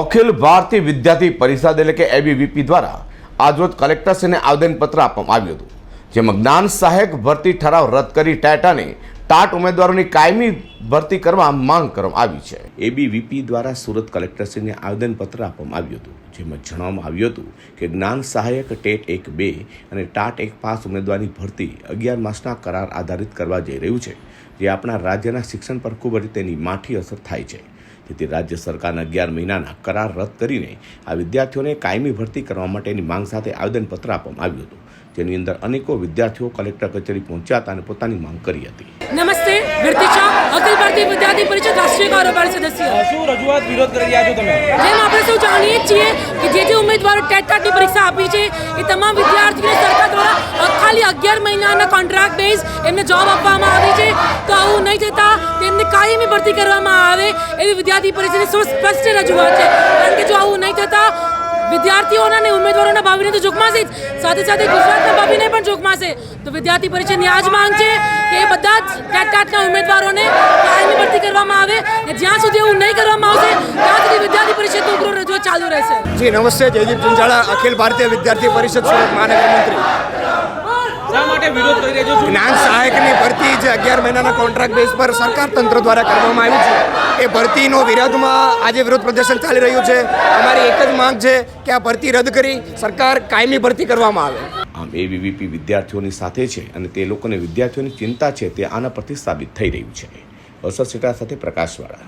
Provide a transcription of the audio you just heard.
અખિલ ભારતીય વિદ્યાર્થી પરિષદ એટલે કે એબીવીપી દ્વારા આજરોજ કલેક્ટરશ્રીને આવેદનપત્ર આપવામાં આવ્યું હતું, જેમાં જ્ઞાન સહાયક ભરતી ઠરાવ રદ કરી ટાટાને ટાટ ઉમેદવારોની કાયમી ભરતી કરવા માંગ કરવામાં આવી છે. એબીવીપી દ્વારા સુરત કલેક્ટરશ્રીને આવેદનપત્ર આપવામાં આવ્યું હતું, જેમાં જણાવવામાં આવ્યું હતું કે જ્ઞાન સહાયક ટેટ એક બે અને ટાટ એક પાસ ઉમેદવારની ભરતી અગિયાર માસના કરાર આધારિત કરવા જઈ રહ્યું છે, જે આપણા રાજ્યના શિક્ષણ પર ખૂબ જ તેની માઠી અસર થાય છે. તેથી રાજ્ય સરકારના અગિયાર મહિનાના કરાર રદ કરીને આ વિદ્યાર્થીઓને કાયમી ભરતી કરવા માટેની માંગ સાથે આવેદનપત્ર આપવામાં આવ્યું હતું. જેની અંદર અનેકો વિદ્યાર્થીઓ કલેક્ટર કચેરી પહોંચ્યા હતા અને પોતાની માંગ કરી હતી. નમસ્તે વિરતિચા અખિલ ભારતીય વિદ્યાર્થી પરિષદ રાષ્ટ્રીય કારોબાર સદસ્ય. શું રજૂઆત વિરોધ કરી રહ્યા છો તમે? જેમ આપણે સૌ જાણીએ છીએ કે જે જે ઉમેદવારો ટેટ ટાટની પરીક્ષા આપી છે એ તમામ વિદ્યાર્થીઓને સરકાર દ્વારા ખાલી અગિયાર મહિનાના કોન્ટ્રાક્ટ બેઝ એમને જોબ આપવામાં આવી છે. તો આવું નહીં જતા તેમને કાયમી ભરતી કરવામાં આવે એવી વિદ્યાર્થી પરિષદની સ્પષ્ટ રજૂઆત છે. કારણ કે જો આવું નહીં થતાં વિદ્યાર્થીઓના અને ઉમેદવારોના ભાવિને તો જોખમાશે જ. સાથે સાથે ગુજરાતના ભાવિને પણ જોખમાશે તો વિદ્યાર્થી પરિષદની આ જ માંગ છે કે એ બધા જ ટેટ ટાટના ઉમેદવારોને કાયમી ભરતી કરવામાં આવે અને જ્યાં સુધી એવું નહીં કરવામાં આવશે ત્યાં સુધી વિદ્યાર્થી પરિષદનો ઉગ્ર રજૂઆત ચાલુ રહેશે. જી નમસ્તે જયદીપ ચુંચાળા અખિલ ભારતીય વિદ્યાર્થી પરિષદ સુરત મહાનગર મંત્રી શા માટે વિરોધ કરી રહ્યા છો? જ્ઞાન જે અગિયાર મહિનાના કોન્ટ્રાક્ટ બેઝ પર સરકાર તંત્ર દ્વારા કરવામાં આવ્યું છે. એ ભરતીનો વિરોધમાં આજે વિરોધ પ્રદર્શન ચાલી રહ્યું છે. અમારી એક જ માંગ છે કે આ ભરતી રદ કરી સરકાર કાયમી ભરતી કરવામાં આવે. આમ એ વીવીપી વિદ્યાર્થીઓની સાથે છે અને તે લોકોને વિદ્યાર્થીઓની ચિંતા છે તે આના પરથી સાબિત થઈ રહ્યું છે. અસર સેટા સાથે પ્રકાશવાળા.